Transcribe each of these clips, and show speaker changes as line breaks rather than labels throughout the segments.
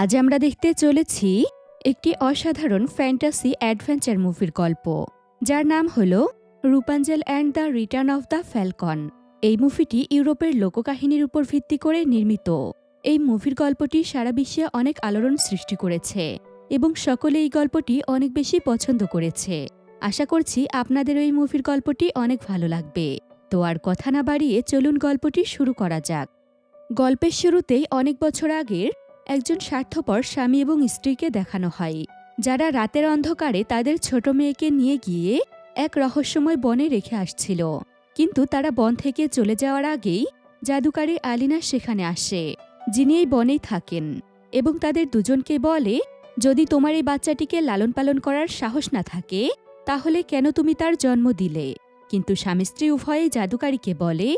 আজ আমরা দেখতে চলেছি একটি অসাধারণ ফ্যান্টাসি অ্যাডভেঞ্চার মুভির গল্প, যার নাম হল Rapunzel and the return of the falcon. এই মুভিটি ইউরোপের লোককাহিনীর উপর ভিত্তি করে নির্মিত। এই মুভির গল্পটি সারা বিশ্বে অনেক আলোড়ন সৃষ্টি করেছে এবং সকলে এই গল্পটি অনেক বেশি পছন্দ করেছে। আশা করছি আপনাদের এই মুভির গল্পটি অনেক ভালো লাগবে। তো আর কথা না বাড়িয়ে চলুন গল্পটি শুরু করা যাক। গল্পের শুরুতেই অনেক বছর আগের একজন স্বার্থপর স্বামী এবং স্ত্রীকে দেখানো হয়, যারা রাতের অন্ধকারে তাদের ছোট মেয়েকে নিয়ে গিয়ে এক রহস্যময় বনে রেখে আসছিল। কিন্তু তারা বন থেকে চলে যাওয়ার আগেই জাদুকারী আলিনা সেখানে আসে, যিনি এই বনেই থাকেন এবং তাদের দুজনকে বলে, যদি তোমার এই বাচ্চাটিকে লালন পালন করার সাহস না থাকে, তাহলে কেন তুমি তার জন্ম দিলে? কিন্তু স্বামী স্ত্রী উভয়ে জাদুকারীকে বলে,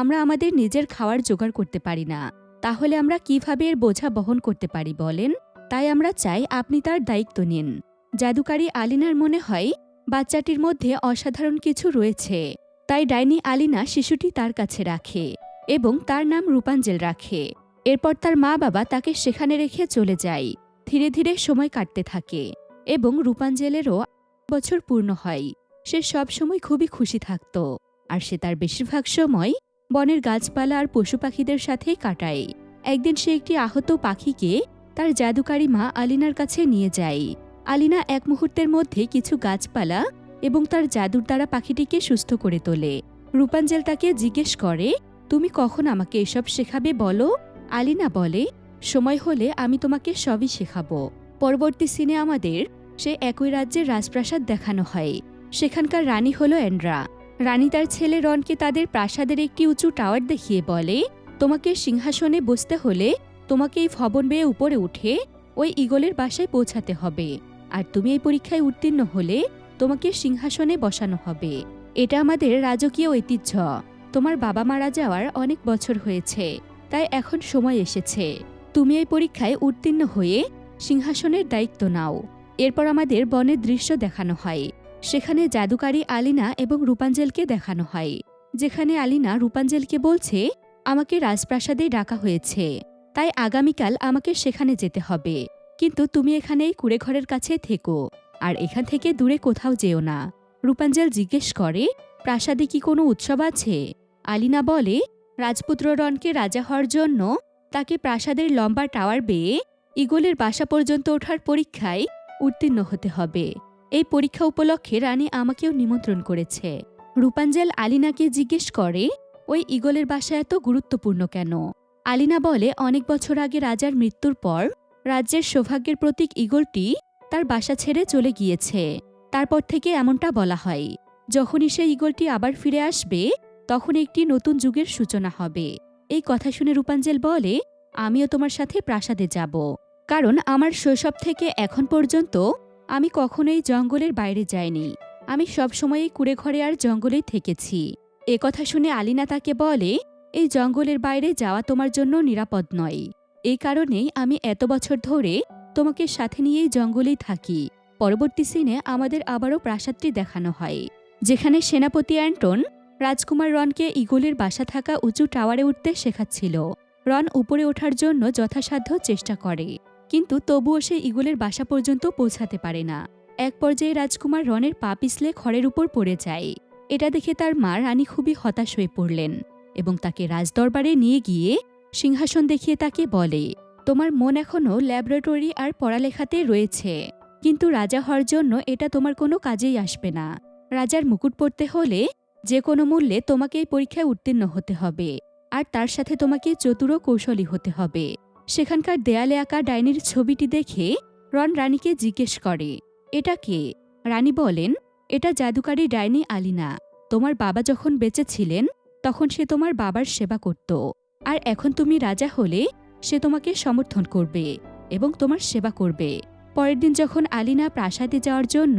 আমরা আমাদের নিজের খাওয়ার জোগাড় করতে পারি না। তাহলে আমরা কীভাবে এর বোঝা বহন করতে পারি বলেন? তাই আমরা চাই আপনি তার দায়িত্ব নিন। জাদুকারী আলিনার মনে হয়, বাচ্চাটির মধ্যে অসাধারণ কিছু রয়েছে। তাই ডাইনি আলিনা শিশুটি তার কাছে রাখে এবং তার নাম রূপাঞ্জেল রাখে। এরপর তার মা বাবা তাকে সেখানে রেখে চলে যায়। ধীরে ধীরে সময় কাটতে থাকে এবং রূপাঞ্জেলেরও বছর পূর্ণ হয়। সে সব সময় খুবই খুশি থাকত। আর সে তার বেশিরভাগ সময় বনের গাছপালা আর পশু পাখিদের সাথেই কাটায়। একদিন সে একটি আহত পাখিকে তার জাদুকারী মা আলিনার কাছে নিয়ে যায়। আলিনা এক মুহূর্তের মধ্যে কিছু গাছপালা এবং তার জাদুর দ্বারা পাখিটিকে সুস্থ করে তোলে। রূপাঞ্জল তাকে জিজ্ঞেস করে, তুমি কখন আমাকে এসব শেখাবে বলো? আলিনা বলে, সময় হলে আমি তোমাকে সবই শেখাবো। পরবর্তী সিনে আমাদের সে একই রাজ্যের রাজপ্রাসাদ দেখানো হয়। সেখানকার রানী হলো অ্যান্ড্রা রানী তার ছেলে রনকে তাদের প্রাসাদের একটি উঁচু টাওয়ার দেখিয়ে বলে, তোমাকে সিংহাসনে বসতে হলে তোমাকে এই ভবন বেয়ে উপরে উঠে ওই ইগলের বাসায় পৌঁছাতে হবে। আর তুমি এই পরীক্ষায় উত্তীর্ণ হলে তোমাকে সিংহাসনে বসানো হবে। এটা আমাদের রাজকীয় ঐতিহ্য। তোমার বাবা মারা যাওয়ার অনেক বছর হয়েছে, তাই এখন সময় এসেছে। তুমি এই পরীক্ষায় উত্তীর্ণ হয়ে সিংহাসনের দায়িত্ব নাও। এরপর আমাদের বনের দৃশ্য দেখানো হয়। সেখানে জাদুকারী আলিনা এবং রূপাঞ্জেলকে দেখানো হয়, যেখানে আলিনা রূপাঞ্জলকে বলছে, আমাকে রাজপ্রাসাদে ডাকা হয়েছে, তাই আগামীকাল আমাকে সেখানে যেতে হবে। কিন্তু তুমি এখানে এই কুড়েঘরের কাছে থেকো, আর এখান থেকে দূরে কোথাও যেও না। রূপাঞ্জল জিজ্ঞেস করে, প্রাসাদে কি কোনো উৎসব আছে? আলিনা বলে, রাজপুত্র রনকে রাজা হওয়ার জন্য তাকে প্রাসাদের লম্বা টাওয়ার বেয়ে ইগলের বাসা পর্যন্ত ওঠার পরীক্ষায় উত্তীর্ণ হতে হবে। এই পরীক্ষা উপলক্ষে রানী আমাকেও নিমন্ত্রণ করেছে। রূপাঞ্জেল আলিনাকে জিজ্ঞেস করে, ওই ইগলের বাসা এত গুরুত্বপূর্ণ কেন? আলিনা বলে, অনেক বছর আগে রাজার মৃত্যুর পর রাজ্যের সৌভাগ্যের প্রতীক ইগলটি তার বাসা ছেড়ে চলে গিয়েছে। তারপর থেকে এমনটা বলা হয়। যখনই সে ইগলটি আবার ফিরে আসবে তখন একটি নতুন যুগের সূচনা হবে। এই কথা শুনে রূপাঞ্জেল বলে, আমিও তোমার সাথে প্রাসাদে যাব। কারণ আমার শৈশব থেকে এখন পর্যন্ত আমি কখনোই জঙ্গলের বাইরে যাইনি। আমি সবসময় এই কুড়ে ঘরে আর জঙ্গলেই থেকেছি। এ কথা শুনে আলিনা তাকে বলে, এই জঙ্গলের বাইরে যাওয়া তোমার জন্য নিরাপদ নয়। এই কারণেই আমি এত বছর ধরে তোমাকে সাথে নিয়েই জঙ্গলেই থাকি। পরবর্তী সিনে আমাদের আবারও প্রাসাদটি দেখানো হয়, যেখানে সেনাপতি অ্যান্টন রাজকুমার রনকে ইগলের বাসা থাকা উঁচু টাওয়ারে উঠতে শেখাচ্ছিল। রন উপরে ওঠার জন্য যথাসাধ্য চেষ্টা করে। কিন্তু তবুও সে ইগলের বাসা পর্যন্ত পৌঁছাতে পারে না। এক পর্যায়ে রাজকুমার রনের পা পিছলে খড়ের উপর পড়ে যায়। এটা দেখে তার মা রানী খুবই হতাশ হয়ে পড়লেন এবং তাকে রাজদরবারে নিয়ে গিয়ে সিংহাসন দেখিয়ে তাকে বলে, তোমার মন এখনও ল্যাবরেটরি আর পড়ালেখাতে রয়েছে, কিন্তু রাজা হওয়ার জন্য এটা তোমার কোনো কাজেই আসবে না। রাজার মুকুট পড়তে হলে যে কোনো মূল্যে তোমাকে এই পরীক্ষায় উত্তীর্ণ হতে হবে, আর তার সাথে তোমাকে চতুর কৌশলী হতে হবে। সেখানকার দেয়ালে আঁকা ডাইনির ছবিটি দেখে রন রানীকে জিজ্ঞেস করে, এটা কে? রানী বলেন, এটা জাদুকারী ডাইনি আলিনা। তোমার বাবা যখন বেঁচে ছিলেন, তখন সে তোমার বাবার সেবা করত। আর এখন তুমি রাজা হলে সে তোমাকে সমর্থন করবে এবং তোমার সেবা করবে। পরের দিন যখন আলিনা প্রাসাদে যাওয়ার জন্য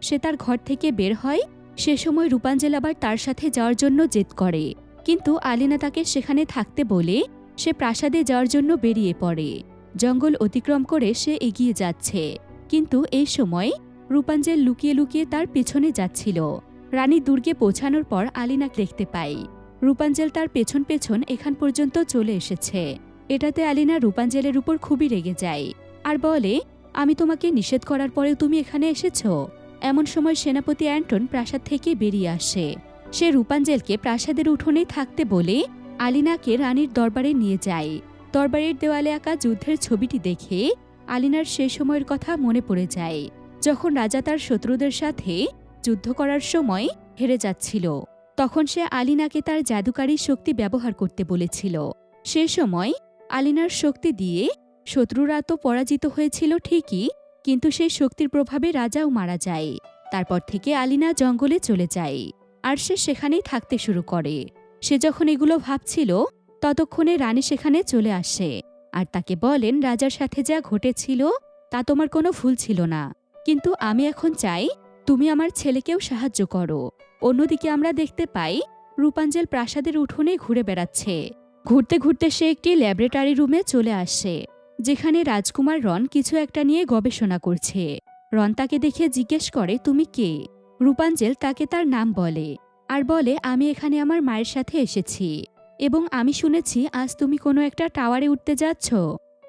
সে তার ঘর থেকে বের হয়, সে সময় রূপাঞ্জল আবার তার সাথে যাওয়ার জন্য জেদ করে। কিন্তু আলিনা তাকে সেখানে থাকতে বলে সে প্রাসাদে যাওয়ার জন্য বেরিয়ে পড়ে। জঙ্গল অতিক্রম করে সে এগিয়ে যাচ্ছে। কিন্তু এই সময় রূপাঞ্জল লুকিয়ে লুকিয়ে তার পেছনে যাচ্ছিল। রানী দুর্গে পৌঁছানোর পর আলিনাকে দেখতে পাই রূপাঞ্জল তার পেছন পেছন এখান পর্যন্ত চলে এসেছে। এটাতে আলিনা রূপাঞ্জলের উপর খুবই রেগে যায়। আর বলে, আমি তোমাকে নিষেধ করার পরেও তুমি এখানে এসেছ? এমন সময় সেনাপতি অ্যান্টন প্রাসাদ থেকে বেরিয়ে আসে। সে রূপাঞ্জলকে প্রাসাদের উঠোনেই থাকতে বলে আলিনাকে রানীর দরবারে নিয়ে যায়। দরবারের দেওয়ালে আঁকা যুদ্ধের ছবিটি দেখে আলিনার সে সময়ের কথা মনে পড়ে যায়, যখন রাজা তার শত্রুদের সাথে যুদ্ধ করার সময় হেরে যাচ্ছিল। তখন সে আলিনাকে তার জাদুকারী শক্তি ব্যবহার করতে বলেছিল। সে সময় আলিনার শক্তি দিয়ে শত্রুরা তো পরাজিত হয়েছিল ঠিকই, কিন্তু সেই শক্তির প্রভাবে রাজাও মারা যায়। তারপর থেকে আলিনা জঙ্গলে চলে যায়, আর সে সেখানেই থাকতে শুরু করে। সে যখন এগুলো ভাবছিল, ততক্ষণে রানী সেখানে চলে আসে আর তাকে বলেন, রাজার সাথে যা ঘটেছিল, তা তোমার কোনো ভুল ছিল না। কিন্তু আমি এখন চাই, তুমি আমার ছেলেকেও সাহায্য করো। অন্যদিকে আমরা দেখতে পাই, রূপাঞ্জল প্রাসাদের উঠোনে ঘুরে বেড়াচ্ছে। ঘুরতে ঘুরতে সে একটি ল্যাবরেটরি রুমে চলে আসে, যেখানে রাজকুমার রন কিছু একটা নিয়ে গবেষণা করছে। রন তাকে দেখে জিজ্ঞেস করে, তুমি কে? রূপাঞ্জেল তাকে তার নাম বলে। আর বলে, আমি এখানে আমার মায়ের সাথে এসেছি। এবং আমি শুনেছি আজ তুমি কোনো একটা টাওয়ারে উঠতে যাচ্ছ?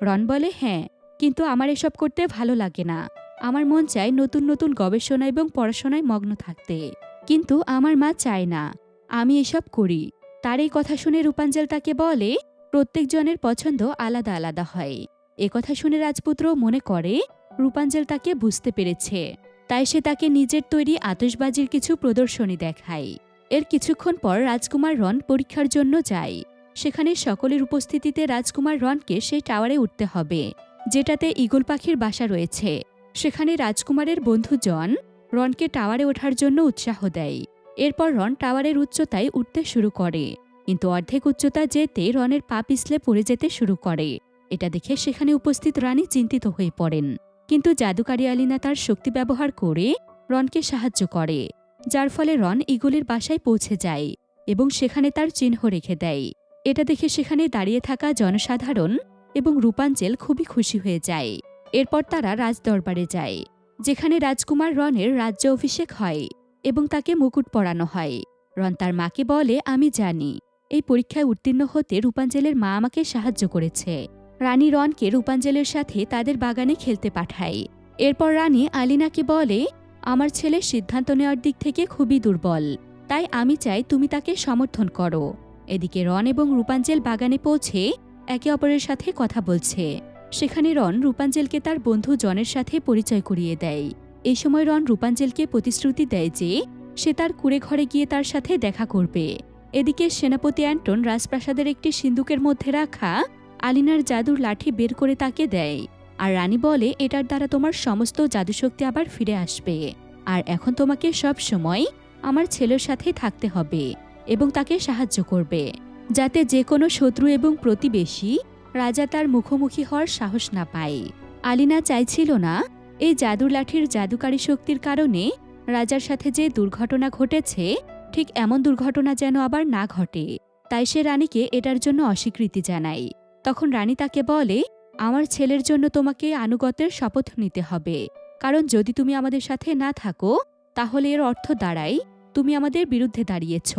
রন বলে হ্যাঁ কিন্তু আমার এসব করতে ভালো লাগে না। আমার মন চায় নতুন নতুন গবেষণা এবং পড়াশোনায় মগ্ন থাকতে। কিন্তু আমার মা চায় না। আমি এসব করি। তার এই কথা শুনে রূপাঞ্জল তাকে বলে, প্রত্যেকজনের পছন্দ আলাদা আলাদা হয়। কথা শুনে রাজপুত্র মনে করে, রূপাঞ্জল তাকে বুঝতে পেরেছে। তাই সে তাকে নিজের তৈরি আতসবাজির কিছু প্রদর্শনী দেখায়। এর কিছুক্ষণ পর রাজকুমার রন পরীক্ষার জন্য যায়। সেখানে সকলের উপস্থিতিতে রাজকুমার রনকে সেই টাওয়ারে উঠতে হবে, যেটাতে ইগল পাখির বাসা রয়েছে। সেখানে রাজকুমারের বন্ধু জন রনকে টাওয়ারে ওঠার জন্য উৎসাহ দেয়। এরপর রন টাওয়ারের উচ্চতায় উঠতে শুরু করে। কিন্তু অর্ধেক উচ্চতা যেতে রনের পা পিছলে পড়ে যেতে শুরু করে। এটা দেখে সেখানে উপস্থিত রানী চিন্তিত হয়ে পড়েন। কিন্তু জাদুকারী আলিনা তার শক্তি ব্যবহার করে রনকে সাহায্য করে। যার ফলে রন ইগলের বাসায় পৌঁছে যায় এবং সেখানে তার চিহ্ন রেখে দেয়। এটা দেখে সেখানে দাঁড়িয়ে থাকা জনসাধারণ এবং রূপাঞ্জল খুবই খুশি হয়ে যায়। এরপর তারা রাজদরবারে যায়, যেখানে রাজকুমার রনের রাজ্য অভিষেক হয় এবং তাকে মুকুট পরানো হয়। রন তার মাকে বলে, আমি জানি, এই পরীক্ষায় উত্তীর্ণ হতে রূপাঞ্জলের মা আমাকে সাহায্য করেছে। রানী রনকে রূপাঞ্জলের সাথে তাদের বাগানে খেলতে পাঠায়। এরপর রানী আলিনাকে বলে আমার ছেলে সিদ্ধান্ত নেওয়ার দিক থেকে খুবই দুর্বল, তাই আমি চাই তুমি তাকে সমর্থন করো। এদিকে রন এবং রূপাঞ্জেল বাগানে পৌঁছে একে অপরের সাথে কথা বলছে। সেখানে রন রূপাঞ্জেলকে তার বন্ধু জনের সাথে পরিচয় করিয়ে দেয়। এই সময় রন রূপাঞ্জেলকে প্রতিশ্রুতি দেয় যে সে তার কুড়ে ঘরে গিয়ে তার সাথে দেখা করবে। এদিকে সেনাপতি অ্যান্টন রাজপ্রাসাদের একটি সিন্দুকের মধ্যে রাখা আলিনার জাদুর লাঠি বের করে তাকে দেয়। আর রানী বলে, এটার দ্বারা তোমার সমস্ত জাদুশক্তি আবার ফিরে আসবে। আর এখন তোমাকে সব সময় আমার ছেলের সাথেই থাকতে হবে এবং তাকে সাহায্য করবে, যাতে যে কোনো শত্রু এবং প্রতিবেশী রাজা তার মুখোমুখি হওয়ার সাহস না পায়। আলিনা চাইছিল না এই জাদুর লাঠির জাদুকারী শক্তির কারণে রাজার সাথে যে দুর্ঘটনা ঘটেছে, ঠিক এমন দুর্ঘটনা যেন আবার না ঘটে। তাই সে রানীকে এটার জন্য অস্বীকৃতি জানায়। তখন রানী তাকে বলে আমার ছেলের জন্য তোমাকে আনুগত্যের শপথ নিতে হবে। কারণ যদি তুমি আমাদের সাথে না থাকো, তাহলে এর অর্থ দাঁড়ায়, তুমি আমাদের বিরুদ্ধে দাঁড়িয়েছ।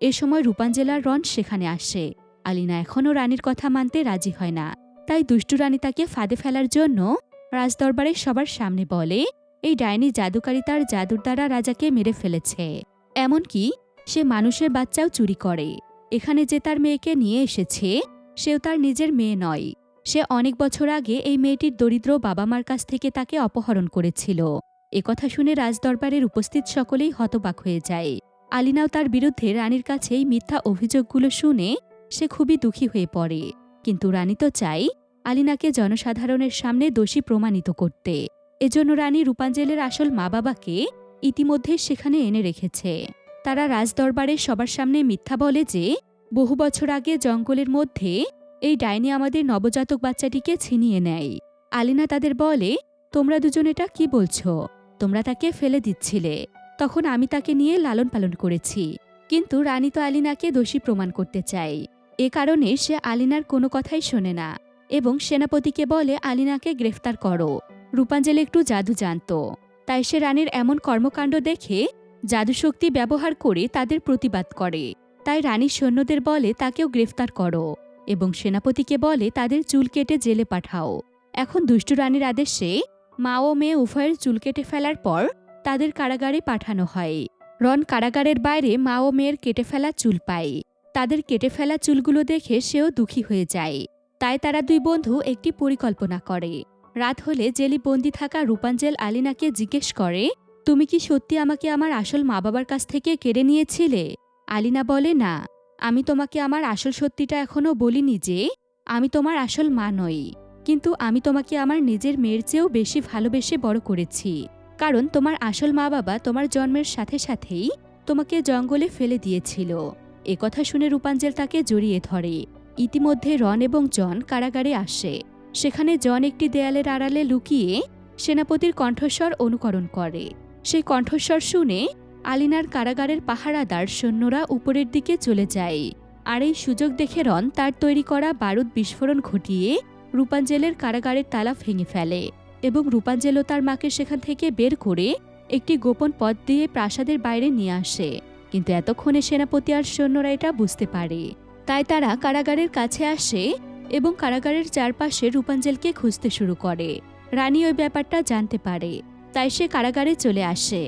এ সময় রূপাঞ্জেলার রন সেখানে আসে। আলিনা এখনও রানীর কথা মানতে রাজি হয় না। তাই দুষ্টু রানী তাকে ফাঁদে ফেলার জন্য রাজদরবারে সবার সামনে বলে, এই ডাইনি জাদুকারী তার জাদুর দ্বারা রাজাকে মেরে ফেলেছে। এমনকি সে মানুষের বাচ্চাও চুরি করে। এখানে যে তার মেয়েকে নিয়ে এসেছে, সেও তার নিজের মেয়ে নয়। সে অনেক বছর আগে এই মেয়েটির দরিদ্র বাবা মার কাছ থেকে তাকে অপহরণ করেছিল। একথা শুনে রাজদরবারের উপস্থিত সকলেই হতবাক হয়ে যায়। আলিনাও তার বিরুদ্ধে রানীর কাছে এই মিথ্যা অভিযোগগুলো শুনে সে খুবই দুঃখী হয়ে পড়ে। কিন্তু রানী তো চাই আলিনাকে জনসাধারণের সামনে দোষী প্রমাণিত করতে। এজন্য রানী রূপাঞ্জলের আসল মা বাবাকে ইতিমধ্যে সেখানে এনে রেখেছে। তারা রাজদরবারে সবার সামনে মিথ্যা বলে যে, বহু বছর আগে জঙ্গলের মধ্যে এই ডাইনি আমাদের নবজাতক বাচ্চাটিকে ছিনিয়ে নেয়। আলিনা তাদের বলে, তোমরা দুজন এটা কি বলছো? তোমরা তাকে ফেলে দিচ্ছিলে। তখন আমি তাকে নিয়ে লালন পালন করেছি। কিন্তু রানী তো আলিনাকে দোষী প্রমাণ করতে চায়। এ কারণে সে আলিনার কোনো কথাই শোনে না এবং সেনাপতিকে বলে, আলিনাকে গ্রেফতার করো। রূপাঞ্জলি একটু জাদু জানত। তাই সে রানীর এমন কর্মকাণ্ড দেখে জাদুশক্তি ব্যবহার করে তাদের প্রতিবাদ করে। তাই রানীর সৈন্যদের বলে, তাকেও গ্রেফতার করো। এবং সেনাপতিকে বলে, তাদের চুল কেটে জেলে পাঠাও। এখন দুষ্টু রানীর আদেশে মা ও মেয়ে উভয়ের চুল কেটে ফেলার পর তাদের কারাগারে পাঠানো হয়। রন কারাগারের বাইরে মা ও মেয়ের কেটে ফেলা চুল পায়। তাদের কেটে ফেলা চুলগুলো দেখে সেও দুঃখী হয়ে যায়। তাই তারা দুই বন্ধু একটি পরিকল্পনা করে। রাত হলে জেলি বন্দি থাকা রূপাঞ্জেল আলিনাকে জিজ্ঞেস করে, তুমি কি সত্যি আমাকে আমার আসল মা বাবার কাছ থেকে কেড়ে নিয়েছিলে? আলিনা বলে, না। আমি তোমাকে আমার আসল সত্যিটা এখনও বলিনি যে, আমি তোমার আসল মা নই, কিন্তু আমি তোমাকে আমার নিজের মেয়ের চেয়েও বেশি ভালোবেসে বড় করেছি। কারণ তোমার আসল মা বাবা তোমার জন্মের সাথে সাথেই তোমাকে জঙ্গলে ফেলে দিয়েছিল। কথা শুনে রূপাঞ্জেল তাকে জড়িয়ে ধরে। ইতিমধ্যে রন এবং জন কারাগারে আসে। সেখানে জন একটি দেয়ালের আড়ালে লুকিয়ে সেনাপতির কণ্ঠস্বর অনুকরণ করে। সেই কণ্ঠস্বর শুনে আলিনার কারাগারের পাহারাদার সৈন্যরা উপরের দিকে চলে যায়। আর এই সুযোগ দেখে রন তার তৈরি করা বারুদ বিস্ফোরণ ঘটিয়ে রূপাঞ্জেলের কারাগারের তালা ভেঙে ফেলে এবং রূপাঞ্জেলও তার মাকে সেখান থেকে বের করে একটি গোপন পথ দিয়ে প্রাসাদের বাইরে নিয়ে আসে। কিন্তু এতক্ষণে সেনাপতি আর সৈন্যরা এটা বুঝতে পারে। তাই তারা কারাগারের কাছে আসে এবং কারাগারের চারপাশে রূপাঞ্জেলকে খুঁজতে শুরু করে। রানী ওই ব্যাপারটা জানতে পারে। তাই সে কারাগারে চলে আসে।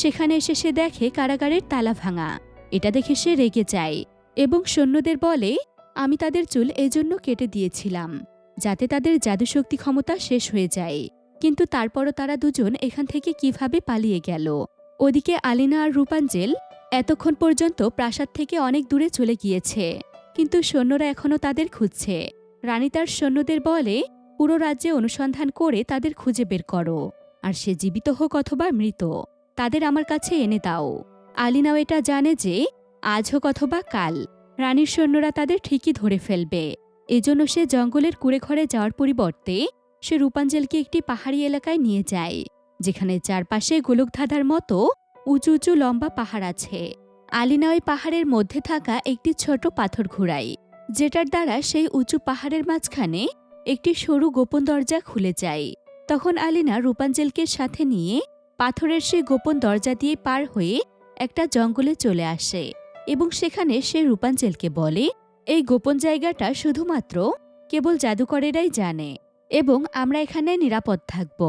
সেখানে এসে সে দেখে কারাগারের তালা ভাঙা। এটা দেখে সে রেগে যায় এবং সৈন্যদের বলে, আমি তাদের চুল এজন্য কেটে দিয়েছিলাম, যাতে তাদের জাদুশক্তি ক্ষমতা শেষ হয়ে যায়। কিন্তু তারপরও তারা দুজন এখান থেকে কীভাবে পালিয়ে গেল? ওদিকে আলিনা আর রূপাঞ্জেল এতক্ষণ পর্যন্ত প্রাসাদ থেকে অনেক দূরে চলে গিয়েছে, কিন্তু সৈন্যরা এখনও তাদের খুঁজছে। রানী তার সৈন্যদের বলে, পুরো রাজ্যে অনুসন্ধান করে তাদের খুঁজে বের করো, আর সে জীবিত হোক অথবা মৃত। তাদের আমার কাছে এনে দাও। আলিনাও এটা জানে যে, আজ হোক অথবা কাল, রানীর সৈন্যরা তাদের ঠিকই ধরে ফেলবে। এজন্য সে জঙ্গলের কুড়ে ঘরে যাওয়ার পরিবর্তে, সে রূপাঞ্জেলকে একটি পাহাড়ি এলাকায় নিয়ে যায়, যেখানে চারপাশে গোলকধাঁধার মতো উঁচু উঁচু লম্বা পাহাড় আছে। আলিনা ওই পাহাড়ের মধ্যে থাকা একটি ছোট পাথর ঘুরায়, যেটার দ্বারা সেই উঁচু পাহাড়ের মাঝখানে একটি সরু গোপন দরজা খুলে যায়। তখন আলিনা রূপাঞ্জেলকে সাথে নিয়ে পাথরের সেই গোপন দরজা দিয়ে পার হয়ে একটা জঙ্গলে চলে আসে এবং সেখানে সে রূপাঞ্জেলকে বলে, এই গোপন জায়গাটা শুধুমাত্র কেবল জাদুকরেরাই জানে এবং আমরা এখানে নিরাপদ থাকব।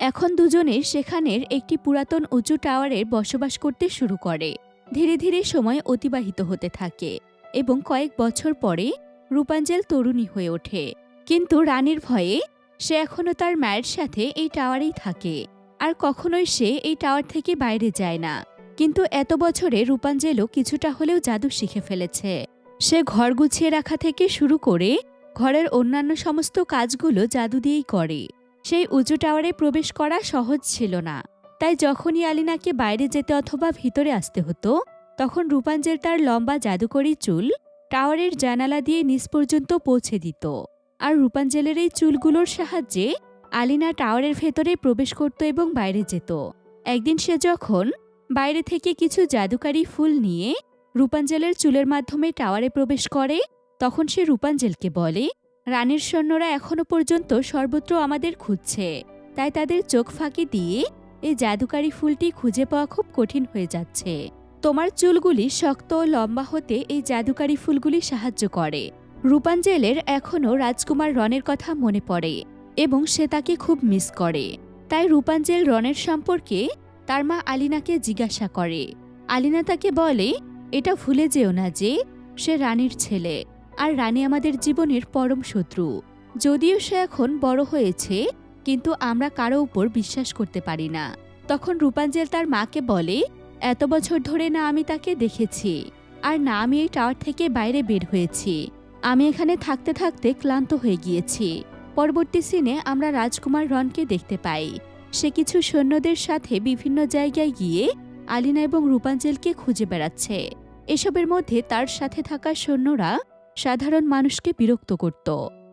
এখন দুজনে সেখানের একটি পুরাতন উঁচু টাওয়ারে বসবাস করতে শুরু করে। ধীরে ধীরে সময় অতিবাহিত হতে থাকে এবং কয়েক বছর পরে রূপাঞ্জেল তরুণী হয়ে ওঠে। কিন্তু রানীর ভয়ে সে এখনও তার মায়ের সাথে এই টাওয়ারেই থাকে। আর কখনোই সে এই টাওয়ার থেকে বাইরে যায় না। কিন্তু এত বছরে রূপাঞ্জেলও কিছুটা হলেও জাদু শিখে ফেলেছে। সে ঘর গুছিয়ে রাখা থেকে শুরু করে ঘরের অন্যান্য সমস্ত কাজগুলো জাদু দিয়েই করে। সেই উঁচু টাওয়ারে প্রবেশ করা সহজ ছিল না। তাই যখনই আলিনাকে বাইরে যেতে অথবা ভিতরে আসতে হতো, তখন রূপাঞ্জেল তার লম্বা জাদুকরি চুল টাওয়ারের জানালা দিয়ে নিচ পর্যন্ত পৌঁছে দিত। আর রূপাঞ্জেলের এই চুলগুলোর সাহায্যে আলিনা টাওয়ারের ভেতরে প্রবেশ করত এবং বাইরে যেত। একদিন সে যখন বাইরে থেকে কিছু জাদুকারী ফুল নিয়ে রূপাঞ্জেলের চুলের মাধ্যমে টাওয়ারে প্রবেশ করে, তখন সে রূপাঞ্জেলকে বলে, রানীর সৈন্যরা এখনও পর্যন্ত সর্বত্র আমাদের খুঁজছে। তাই তাদের চোখ ফাঁকি দিয়ে এই জাদুকারী ফুলটি খুঁজে পাওয়া খুব কঠিন হয়ে যাচ্ছে। তোমার চুলগুলি শক্ত ও লম্বা হতে এই জাদুকারী ফুলগুলি সাহায্য করে। রূপাঞ্জেলের এখনও রাজকুমার রনের কথা মনে পড়ে। এবং সে তাকে খুব মিস করে। তাই রূপাঞ্জেল রনের সম্পর্কে তার মা আলিনাকে জিজ্ঞাসা করে। আলিনা তাকে বলে, এটা ভুলে যেও না যে সে রানীর ছেলে, আর রানী আমাদের জীবনের পরম শত্রু। যদিও সে এখন বড় হয়েছে, কিন্তু আমরা কারও উপর বিশ্বাস করতে পারি না। তখন রূপাঞ্জেল তার মাকে বলে, এত বছর ধরে না আমি তাকে দেখেছি, আর না আমি এই টাওয়ার থেকে বাইরে বের হয়েছি। আমি এখানে থাকতে থাকতে ক্লান্ত হয়ে গিয়েছি। পরবর্তী সিনে আমরা রাজকুমার রনকে দেখতে পাই। সে কিছু সৈন্যদের সাথে বিভিন্ন জায়গায় গিয়ে আলিনা এবং রূপাঞ্জেলকে খুঁজে বেড়াচ্ছে। এসবের মধ্যে তার সাথে থাকা সৈন্যরা সাধারণ মানুষকে বিরক্ত করত,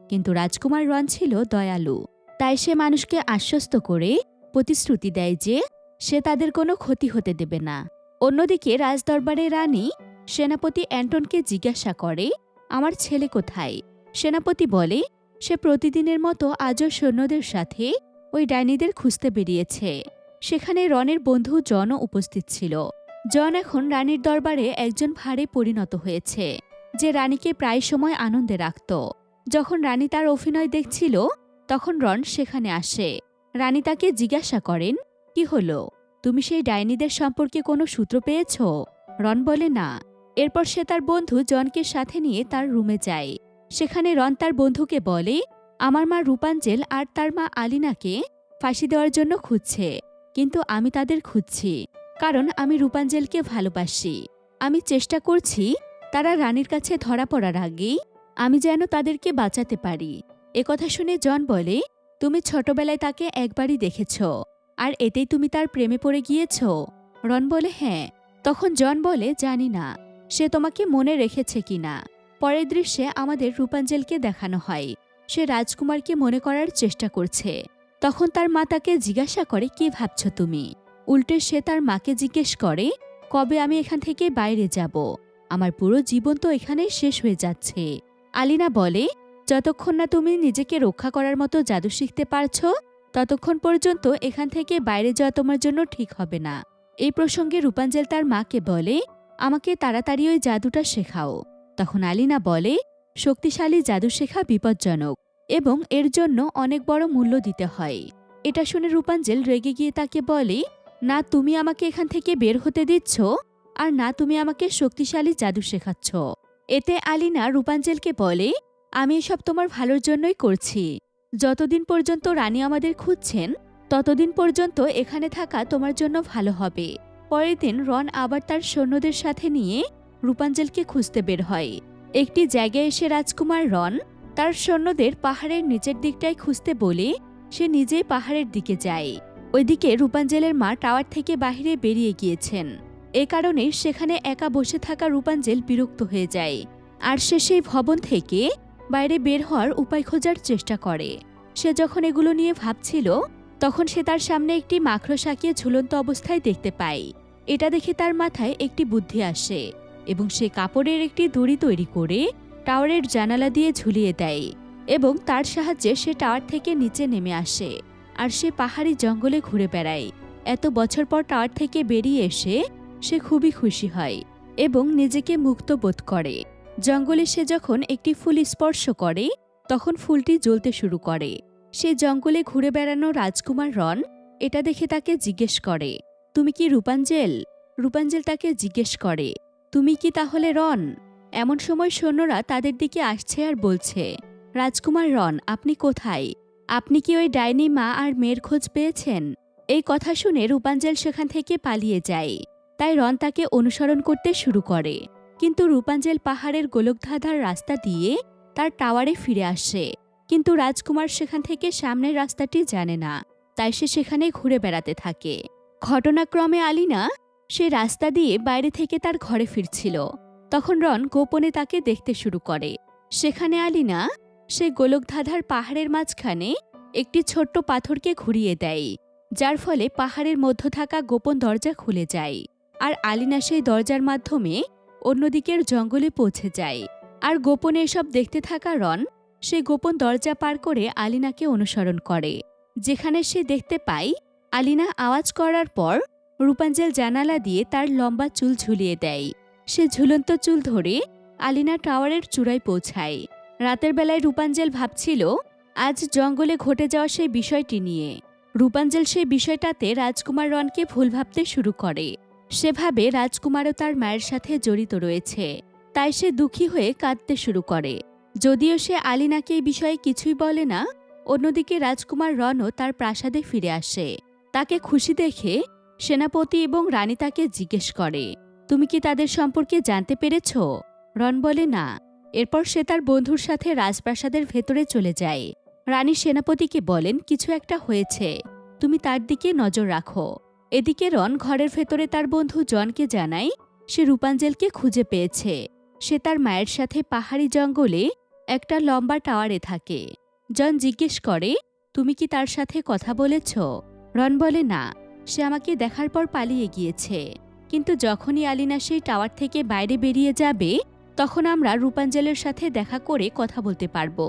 কিন্তু রাজকুমার রন ছিল দয়ালু। তাই সে মানুষকে আশ্বস্ত করে প্রতিশ্রুতি দেয় যে সে তাদের কোনো ক্ষতি হতে দেবে না। অন্যদিকে রাজদরবারে রানী সেনাপতি অ্যান্টনকে জিজ্ঞাসা করে, আমার ছেলে কোথায়? সেনাপতি বলে সে প্রতিদিনের মতো আজও সৈন্যদের সাথে ওই ডাইনিদের খুঁজতে বেরিয়েছে। সেখানে রনের বন্ধু জনও উপস্থিত ছিল। জন এখন রানীর দরবারে একজন ভারে পরিণত হয়েছে, যে রানীকে প্রায় সময় আনন্দে রাখত। যখন রানী তার অভিনয় দেখছিল, তখন রন সেখানে আসে। রানী তাকে জিজ্ঞাসা করেন, কি হলো? তুমি সেই ডাইনিদের সম্পর্কে কোনো সূত্র পেয়েছ? রন বলে, না। এরপর সে তার বন্ধু জনকে সাথে নিয়ে তার রুমে যায়। সেখানে রন তার বন্ধুকে বলে, আমার মা রূপাঞ্জেল আর তার মা আলিনাকে ফাঁসি দেওয়ার জন্য খুঁজছে, কিন্তু আমি তাদের খুঁজছি, কারণ আমি রূপাঞ্জেলকে ভালোবাসি। আমি চেষ্টা করছি তারা রানীর কাছে ধরা পড়ার আগেই আমি যেন তাদেরকে বাঁচাতে পারি। একথা শুনে জন বলে, তুমি ছোটবেলায় তাকে একবারই দেখেছ, আর এতেই তুমি তার প্রেমে পড়ে গিয়েছ? রন বলে হ্যাঁ। তখন জন বলে, জানি না, সে তোমাকে মনে রেখেছে কিনা? পরের দৃশ্যে আমাদের রূপাঞ্জেলকে দেখানো হয়। সে রাজকুমারকে মনে করার চেষ্টা করছে। তখন তার মা তাকে জিজ্ঞাসা করে, কি ভাবছ তুমি? উল্টে সে তার মাকে জিজ্ঞেস করে, কবে আমি এখান থেকে বাইরে যাব? আমার পুরো জীবন তো এখানেই শেষ হয়ে যাচ্ছে। আলিনা বলে, যতক্ষণ না তুমি নিজেকে রক্ষা করার মতো জাদু শিখতে পারছ, ততক্ষণ পর্যন্ত এখান থেকে বাইরে যাওয়া তোমার জন্য ঠিক হবে না। এই প্রসঙ্গে রূপাঞ্জেল তার মাকে বলে, আমাকে তাড়াতাড়ি ওই জাদুটা শেখাও। তখন আলিনা বলে, শক্তিশালী জাদু শেখা বিপজ্জনক এবং এর জন্য অনেক বড় মূল্য দিতে হয়। এটা শুনে রূপাঞ্জেল রেগে গিয়ে তাকে বলে, না, তুমি আমাকে এখান থেকে বের হতে দিচ্ছ আর না, তুমি আমাকে শক্তিশালী জাদু শেখাচ্ছ এতে আলিনা রূপাঞ্জেলকে বলে, আমি এসব তোমার ভালোর জন্যই করছি। যতদিন পর্যন্ত রানী আমাদের খুঁজছেন, ততদিন পর্যন্ত এখানে থাকা তোমার জন্য ভালো হবে। পরের দিন রন আবার তার সৈন্যদের সাথে নিয়ে রূপাঞ্জেলকে খুঁজতে বের হয়। একটি জায়গায় এসে রাজকুমার রন তার সৈন্যদের পাহাড়ের নিচের দিকটায় খুঁজতে বলে সে নিজেই পাহাড়ের দিকে যায়। ওইদিকে রূপাঞ্জেলের মা টাওয়ার থেকে বাহিরে বেরিয়ে গিয়েছেন। এ কারণে সেখানে একা বসে থাকা রূপাঞ্জেল বিরক্ত হয়ে যায়। আর সে সেই ভবন থেকে বাইরে বের হওয়ার উপায় খোঁজার চেষ্টা করে। সে যখন এগুলো নিয়ে ভাবছিল, তখন সে তার সামনে একটি মাখড়সাকে ঝুলন্ত অবস্থায় দেখতে পায়। এটা দেখে তার মাথায় একটি বুদ্ধি আসে। এবং সে কাপড়ের একটি দড়ি তৈরি করে টাওয়ারের জানালা দিয়ে ঝুলিয়ে দেয় এবং তার সাহায্যে সে টাওয়ার থেকে নিচে নেমে আসে আর সে পাহাড়ি জঙ্গলে ঘুরে বেড়ায়। এত বছর পর টাওয়ার থেকে বেরিয়ে এসে সে খুবই খুশি হয় এবং নিজেকে মুক্ত বোধ করে। জঙ্গলে সে যখন একটি ফুল স্পর্শ করে, তখন ফুলটি জ্বলতে শুরু করে। সে জঙ্গলে ঘুরে বেড়ানো রাজকুমার রন এটা দেখে তাকে জিজ্ঞেস করে, তুমি কি রূপাঞ্জেল? রূপাঞ্জেল তাকে জিজ্ঞেস করে তুমি কি তাহলে রন? এমন সময় সৈন্যরা তাদের দিকে আসছে আর বলছে, রাজকুমার রন, আপনি কোথায়? আপনি কি ওই ডাইনি মা আর মেয়ের খোঁজ পেয়েছেন? এই কথা শুনে রূপাঞ্জেল সেখান থেকে পালিয়ে যায়। তাই রন তাকে অনুসরণ করতে শুরু করে। কিন্তু রূপাঞ্জেল পাহাড়ের গোলকধাঁধার রাস্তা দিয়ে তার টাওয়ারে ফিরে আসে। কিন্তু রাজকুমার সেখান থেকে সামনের রাস্তাটি জানে না। তাই সে সেখানে ঘুরে বেড়াতে থাকে। ঘটনাক্রমে আলিনা সে রাস্তা দিয়ে বাইরে থেকে তার ঘরে ফিরছিল। তখন রন গোপনে তাকে দেখতে শুরু করে। সেখানে আলিনা সে গোলকধাঁধার পাহাড়ের মাঝখানে একটি ছোট্ট পাথরকে ঘুরিয়ে দেয়, যার ফলে পাহাড়ের মধ্য থাকা গোপন দরজা খুলে যায়। আর আলিনা সেই দরজার মাধ্যমে অন্যদিকের জঙ্গলে পৌঁছে যায়। আর গোপনে এসব দেখতে থাকা রন সে গোপন দরজা পার করে আলিনাকে অনুসরণ করে। যেখানে সে দেখতে পায় আলিনা আওয়াজ করার পর রূপাঞ্জেল জানালা দিয়ে তার লম্বা চুল ঝুলিয়ে দেয়। সে ঝুলন্ত চুল ধরে আলিনা টাওয়ারের চূড়ায় পৌঁছায়। রাতের বেলায় রূপাঞ্জেল ভাবছিল, আজ জঙ্গলে ঘটে যাওয়া সেই বিষয়টি নিয়ে। রূপাঞ্জেল সেই বিষয়টাতে রাজকুমার রনকে ভুল ভাবতে শুরু করে। সেভাবে রাজকুমারও তার মায়ের সাথে জড়িত রয়েছে। তাই সে দুঃখী হয়ে কাঁদতে শুরু করে। যদিও সে আলিনাকে এই বিষয়ে কিছুই বলে না, অন্যদিকে রাজকুমার রনও তার প্রাসাদে ফিরে আসে। তাকে খুশি দেখে সেনাপতি এবং রানী তাকে জিজ্ঞেস করে, তুমি কি তাদের সম্পর্কে জানতে পেরেছ? রন বলে, না। এরপর সে তার বন্ধুর সাথে রাজপ্রাসাদের ভেতরে চলে যায়। রানী সেনাপতিকে বলেন, কিছু একটা হয়েছে। তুমি তার দিকে নজর রাখো। এদিকে রন ঘরের ভেতরে তার বন্ধু জনকে জানায়, সে রূপাঞ্জেলকে খুঁজে পেয়েছে। সে তার মায়ের সাথে পাহাড়ি জঙ্গলে একটা লম্বা টাওয়ারে থাকে। জন জিজ্ঞেস করে, তুমি কি তার সাথে কথা বলেছ? রন বলে, না। সে আমাকে দেখার পর পালিয়ে গিয়েছে। কিন্তু যখনই আলিনা সেই টাওয়ার থেকে বাইরে বেরিয়ে যাবে, তখন আমরা রূপাঞ্জলের সাথে দেখা করে কথা বলতে পারব।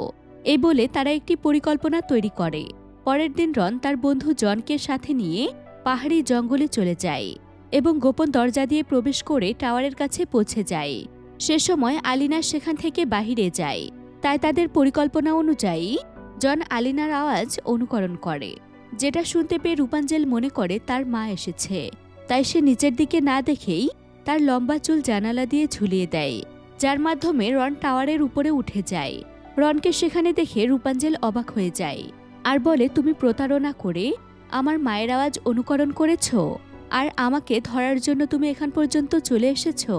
এই বলে তারা একটি পরিকল্পনা তৈরি করে। পরের দিন রন তার বন্ধু জনকে সাথে নিয়ে পাহাড়ি জঙ্গলে চলে যায় এবং গোপন দরজা দিয়ে প্রবেশ করে টাওয়ারের কাছে পৌঁছে যায়। সে সময় আলিনা সেখান থেকে বাহিরে যায়। তাই তাদের পরিকল্পনা অনুযায়ী জন আলিনার আওয়াজ অনুকরণ করে। যেটা শুনতে পেয়ে রূপাঞ্জল মনে করে তার মা এসেছে। তাই সে নিচের দিকে না দেখেই তার লম্বা চুল জানালা দিয়ে ঝুলিয়ে দেয়, যার মাধ্যমে রন টাওয়ারের উপরে উঠে যায়। রনকে সেখানে দেখে রূপাঞ্জল অবাক হয়ে যায়। আর বলে, তুমি প্রতারণা করে আমার মায়ের আওয়াজ অনুকরণ করেছ? আর আমাকে ধরার জন্য তুমি এখান পর্যন্ত চলে এসেছ?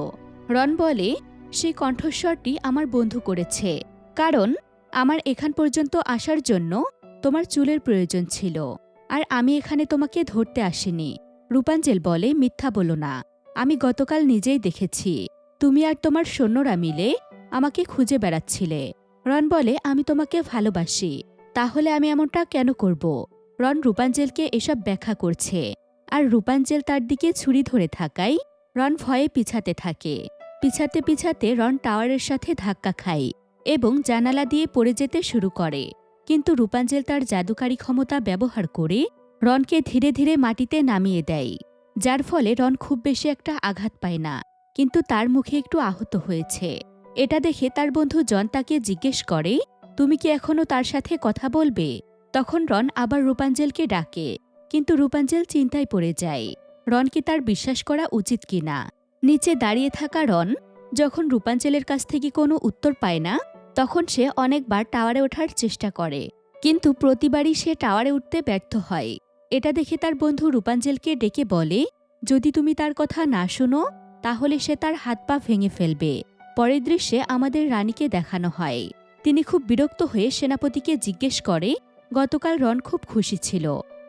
রন বলে সেই কণ্ঠস্বরটি আমার বন্ধু করেছে। কারণ আমার এখান পর্যন্ত আসার জন্য তোমার চুলের প্রয়োজন ছিল, আর আমি এখানে তোমাকে ধরতে আসিনি। রূপাঞ্জেল বলে, মিথ্যা বলো না। আমি গতকাল নিজেই দেখেছি। তুমি আর তোমার সৈন্যরা মিলে আমাকে খুঁজে বেড়াচ্ছিলে। রন বলে, আমি তোমাকে ভালোবাসি। তাহলে আমি এমনটা কেন করব? রন রূপাঞ্জেলকে এসব ব্যাখ্যা করছে। আর রূপাঞ্জেল তার দিকে ছুরি ধরে থাকায় রন ভয়ে পিছাতে থাকে। পিছাতে পিছাতে রন টাওয়ারের সাথে ধাক্কা খায় এবং জানালা দিয়ে পড়ে যেতে শুরু করে। কিন্তু রূপাঞ্জল তার জাদুকারী ক্ষমতা ব্যবহার করে রনকে ধীরে ধীরে মাটিতে নামিয়ে দেয়, যার ফলে রন খুব বেশি একটা আঘাত পায় না, কিন্তু তার মুখে একটু আহত হয়েছে। এটা দেখে তার বন্ধু জন তাকে জিজ্ঞেস করে, তুমি কি এখনও তার সাথে কথা বলবে? তখন রন আবার রূপাঞ্জলকে ডাকে, কিন্তু রূপাঞ্জল চিন্তায় পড়ে যায় রন কি তার বিশ্বাস করা উচিত কিনা? নিচে দাঁড়িয়ে থাকা রন যখন রূপাঞ্জলের কাছ থেকে কোনো উত্তর পায় না তখন সে অনেকবার টাওয়ারে ওঠার চেষ্টা করে, কিন্তু প্রতিবারই সে টাওয়ারে উঠতে ব্যর্থ হয়। এটা দেখে তার বন্ধু রূপাঞ্জলকে ডেকে বলে, যদি তুমি তার কথা না শোনো, তাহলে সে তার হাত পা ভেঙে ফেলবে। পরের দৃশ্যে আমাদের রানীকে দেখানো হয়। তিনি খুব বিরক্ত হয়ে সেনাপতিকে জিজ্ঞেস করে, গতকাল রন খুব খুশি ছিল,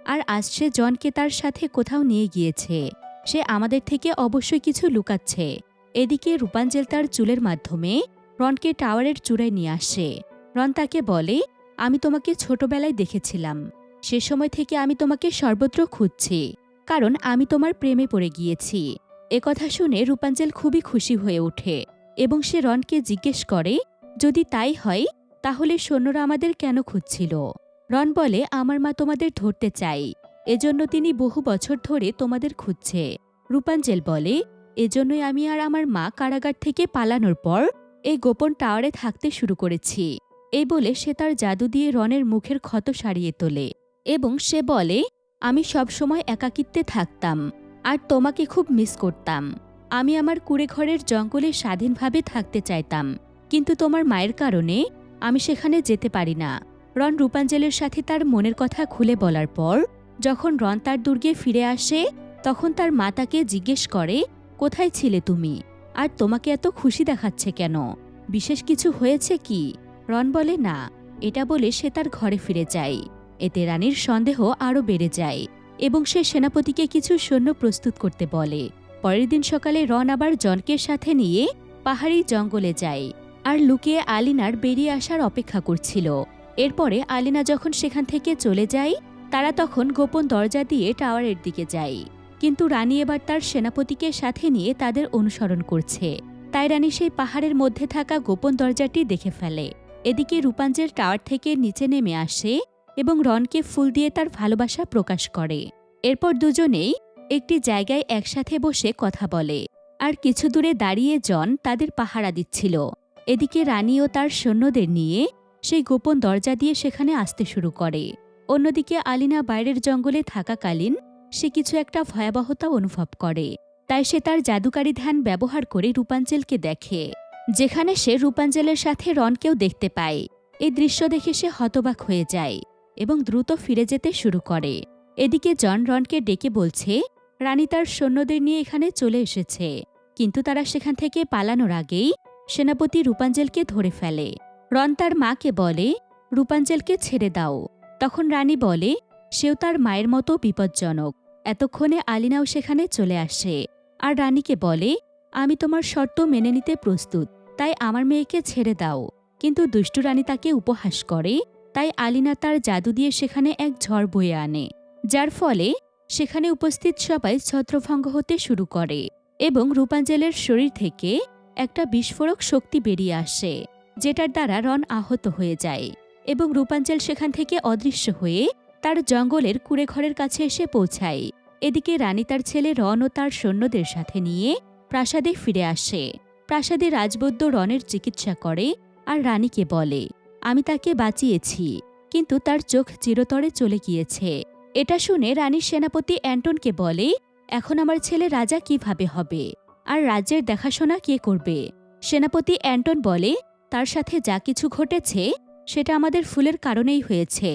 আর আজ সে জনকে তার সাথে কোথাও নিয়ে গিয়েছে। সে আমাদের থেকে অবশ্যই কিছু লুকাচ্ছে। এদিকে রূপাঞ্জেল তার চুলের মাধ্যমে রনকে টাওয়ারের চূড়ায় নিয়ে আসে। রন তাকে বলে, আমি তোমাকে ছোটবেলায় দেখেছিলাম। সে সময় থেকে আমি তোমাকে সর্বত্র খুঁজছি, কারণ আমি তোমার প্রেমে পড়ে গিয়েছি। একথা শুনে রূপাঞ্জল খুবই খুশি হয়ে ওঠে এবং সে রনকে জিজ্ঞেস করে, যদি তাই হয়, তাহলে সৈন্যরা আমাদের কেন খুঁজছিল? রন বলে, আমার মা তোমাদের ধরতে চাই। এজন্য তিনি বহু বছর ধরে তোমাদের খুঁজছে। রূপাঞ্জেল বলে, এজন্যই আমি আর আমার মা কারাগার থেকে পালানোর পর এই গোপন টাওয়ারে থাকতে শুরু করেছি। এই বলে সে তার জাদু দিয়ে রনের মুখের ক্ষত সারিয়ে তোলে এবং সে বলে, আমি সবসময় একাকিত্বে থাকতাম আর তোমাকে খুব মিস করতাম। আমি আমার কুড়েঘরের জঙ্গলে স্বাধীনভাবে থাকতে চাইতাম। কিন্তু তোমার মায়ের কারণে আমি সেখানে যেতে পারি না। রন রূপাঞ্জলের সাথে তার মনের কথা খুলে বলার পর, যখন রন তার দুর্গে ফিরে আসে, তখন তার মাতাকে জিজ্ঞেস করে, কোথায় ছিলে তুমি? আর তোমাকে এত খুশি দেখাচ্ছে কেন? বিশেষ কিছু হয়েছে কি? রন বলে, না, এটা বলে সে তার ঘরে ফিরে যায়। এতে রানীর সন্দেহ আরও বেড়ে যায় এবং সে সেনাপতিকে কিছু সৈন্য প্রস্তুত করতে বলে। পরের দিন সকালে রন আবার জনকের সাথে নিয়ে পাহাড়ি জঙ্গলে যায় আর লুকিয়ে আলিনার বেরিয়ে আসার অপেক্ষা করছিল। এরপরে আলিনা যখন সেখান থেকে চলে যায়, তারা তখন গোপন দরজা দিয়ে টাওয়ারের দিকে যায়। কিন্তু রানী এবার তার সেনাপতিকে সাথে নিয়ে তাদের অনুসরণ করছে। তাই রানী সেই পাহাড়ের মধ্যে থাকা গোপন দরজাটি দেখে ফেলে। এদিকে রূপাঞ্জের টাওয়ার থেকে নিচে নেমে আসে এবং রনকে ফুল দিয়ে তার ভালোবাসা প্রকাশ করে। এরপর দুজনেই একটি জায়গায় একসাথে বসে কথা বলে। আর কিছু দূরে দাঁড়িয়ে জন তাদের পাহারা দিচ্ছিল। এদিকে রানী ও তার সৈন্যদের নিয়ে সেই গোপন দরজা দিয়ে সেখানে আসতে শুরু করে। অন্যদিকে আলিনা বাইরের জঙ্গলে থাকাকালীন সে কিছু একটা ভয়াবহতা অনুভব করে। তাই সে তার জাদুকারী ধ্যান ব্যবহার করে রূপাঞ্জলকে দেখে, যেখানে সে রূপাঞ্জলের সাথে রনকেও দেখতে পায়। এই দৃশ্য দেখে সে হতবাক হয়ে যায় এবং দ্রুত ফিরে যেতে শুরু করে। এদিকে জন রনকে ডেকে বলছে, রানী তার সৈন্যদের নিয়ে এখানে চলে এসেছে। কিন্তু তারা সেখান থেকে পালানোর আগেই সেনাপতি রূপাঞ্জলকে ধরে ফেলে। রন তার মাকে বলে রূপাঞ্জলকে ছেড়ে দাও। তখন রানী বলে, সেও তার মায়ের মতো বিপজ্জনক। এতক্ষণে আলিনাও সেখানে চলে আসে। আর রানীকে বলে, আমি তোমার শর্ত মেনে নিতে প্রস্তুত, তাই আমার মেয়েকে ছেড়ে দাও। কিন্তু দুষ্টু রানী তাকে উপহাস করে, তাই আলিনা তার জাদু দিয়ে সেখানে এক ঝড় বয়ে আনে, যার ফলে সেখানে উপস্থিত সবাই ছত্রভঙ্গ হতে শুরু করে এবং রূপাঞ্জলের শরীর থেকে একটা বিস্ফোরক শক্তি বেরিয়ে আসে, যেটার দ্বারা রন আহত হয়ে যায় এবং রূপাঞ্জল সেখান থেকে অদৃশ্য হয়ে তার জঙ্গলের কুড়েঘরের কাছে এসে পৌঁছায়। এদিকে রানী তার ছেলে রন ও তার সৈন্যদের সাথে নিয়ে প্রাসাদে ফিরে আসে। প্রাসাদে রাজবৈদ্য রনের চিকিৎসা করে আর রানীকে বলে, আমি তাকে বাঁচিয়েছি, কিন্তু তার চোখ চিরতরে চলে গিয়েছে এটা শুনে রানীর সেনাপতি অ্যান্টনকে বলে, এখন আমার ছেলে রাজা কীভাবে হবে? আর রাজ্যের দেখাশোনা কে করবে সেনাপতি অ্যান্টন বলে, তার সাথে যা কিছু ঘটেছে, সেটা আমাদের ফুলের কারণেই হয়েছে।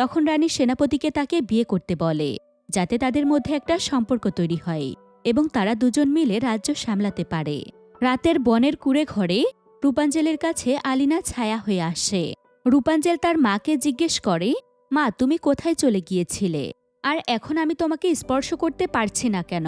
তখন রানী সেনাপতিকে তাকে বিয়ে করতে বলে, যাতে তাদের মধ্যে একটা সম্পর্ক তৈরি হয় এবং তারা দুজন মিলে রাজ্য সামলাতে পারে। রাতের বনের কুড়ে ঘরে রূপাঞ্জলের কাছে আলিনা ছায়া হয়ে আসে। রূপাঞ্জেল তার মাকে জিজ্ঞেস করে, মা, তুমি কোথায় চলে গিয়েছিলে? আর এখন আমি তোমাকে স্পর্শ করতে পারছি না কেন?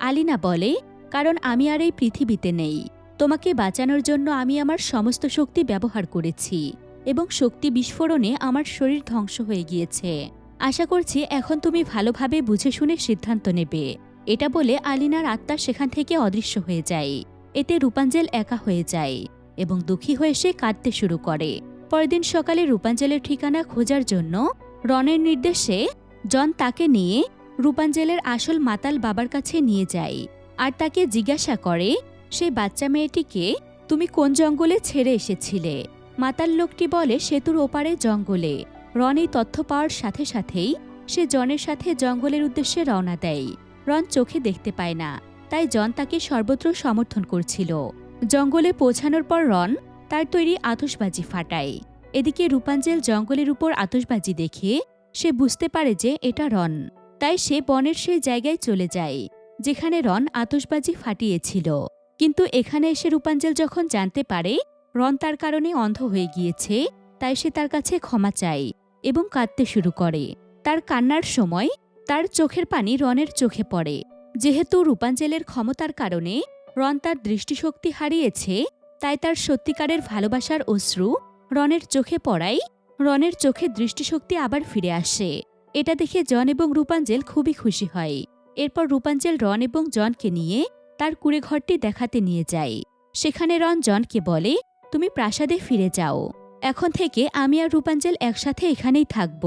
আলিনা বলে, কারণ আমি আর এই পৃথিবীতে নেই। তোমাকে বাঁচানোর জন্য আমি আমার সমস্ত শক্তি ব্যবহার করেছি। এবং শক্তি বিস্ফোরণে আমার শরীর ধ্বংস হয়ে গিয়েছে। আশা করছি এখন তুমি ভালোভাবে বুঝে শুনে সিদ্ধান্ত নেবে। এটা বলে আলিনার আত্মা সেখান থেকে অদৃশ্য হয়ে যায়। এতে রূপাঞ্জেল একা হয়ে যায় এবং দুঃখী হয়ে সে কাঁদতে শুরু করে। পরদিন সকালে রূপাঞ্জলের ঠিকানা খোঁজার জন্য রনের নির্দেশে জন তাকে নিয়ে রূপাঞ্জলের আসল মাতাল বাবার কাছে নিয়ে যায় আর তাকে জিজ্ঞাসা করে সেই বাচ্চা মেয়েটিকে তুমি কোন জঙ্গলে ছেড়ে এসেছিলে? মাতাল লোকটি বলে, সেতুর ওপারে জঙ্গলে। রন এই তথ্য পাওয়ার সাথে সাথেই সে জনের সাথে জঙ্গলের উদ্দেশ্যে রওনা দেয়। রন চোখে দেখতে পায় না, তাই জন তাকে সর্বত্র সমর্থন করছিল। জঙ্গলে পৌঁছানোর পর রন তার তৈরি আতসবাজি ফাটায়। এদিকে রূপাঞ্জেল জঙ্গলের উপর আতসবাজি দেখে সে বুঝতে পারে যে এটা রন। তাই সে বনের সেই জায়গায় চলে যায়, যেখানে রন আতসবাজি ফাটিয়েছিল। কিন্তু এখানে এসে রূপাঞ্জেল যখন জানতে পারে রন তার কারণে অন্ধ হয়ে গিয়েছে, তাই সে তার কাছে ক্ষমা চায় এবং কাঁদতে শুরু করে। তার কান্নার সময় তার চোখের পানি রনের চোখে পড়ে। যেহেতু রূপাঞ্জলের ক্ষমতার কারণে রন তার দৃষ্টিশক্তি হারিয়েছে, তাই তার সত্যিকারের ভালোবাসার অশ্রু রনের চোখে পড়াই রনের চোখে দৃষ্টিশক্তি আবার ফিরে আসে। এটা দেখে জন এবং রূপাঞ্জেল খুবই খুশি হয়। এরপর রূপাঞ্জেল রন এবং জনকে নিয়ে তার কুড়েঘরটি দেখাতে নিয়ে যায়। সেখানে রন জনকে বলে তুমি প্রাসাদে ফিরে যাও। এখন থেকে আমি আর রূপাঞ্জল একসাথে এখানেই থাকব।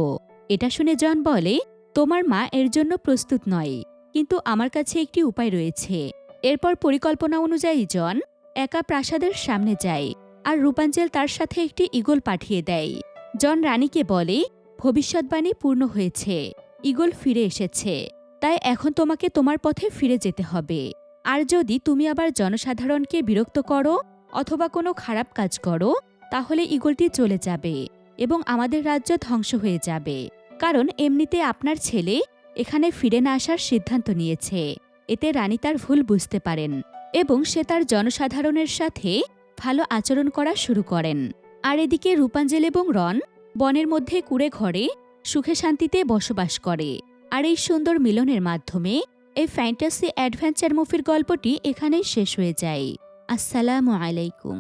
এটা শুনে জন বলে, তোমার মা এর জন্য প্রস্তুত নয়, কিন্তু আমার কাছে একটি উপায় রয়েছে। এরপর পরিকল্পনা অনুযায়ী জন একা প্রাসাদের সামনে যায় আর রূপাঞ্জল তার সাথে একটি ইগল পাঠিয়ে দেয়। জন রানীকে বলে, ভবিষ্যৎবাণী পূর্ণ হয়েছে ইগল ফিরে এসেছে, তাই এখন তোমাকে তোমার পথে ফিরে যেতে হবে। আর যদি তুমি আবার জনসাধারণকে বিরক্ত করো অথবা কোনো খারাপ কাজ করো, তাহলে ইগলটি চলে যাবে এবং আমাদের রাজ্য ধ্বংস হয়ে যাবে। কারণ এমনিতে আপনার ছেলে এখানে ফিরে না আসার সিদ্ধান্ত নিয়েছে। এতে রানী তার ভুল বুঝতে পারেন এবং সে তার জনসাধারণের সাথে ভালো আচরণ করা শুরু করেন। আর এদিকে রূপাঞ্জেল এবং রন বনের মধ্যে কুড়ে ঘরে সুখে শান্তিতে বসবাস করে। আর এই সুন্দর মিলনের মাধ্যমে এই ফ্যান্টাসি অ্যাডভেঞ্চার মুভির গল্পটি এখানেই শেষ হয়ে যায়। আসসালামু আলাইকুম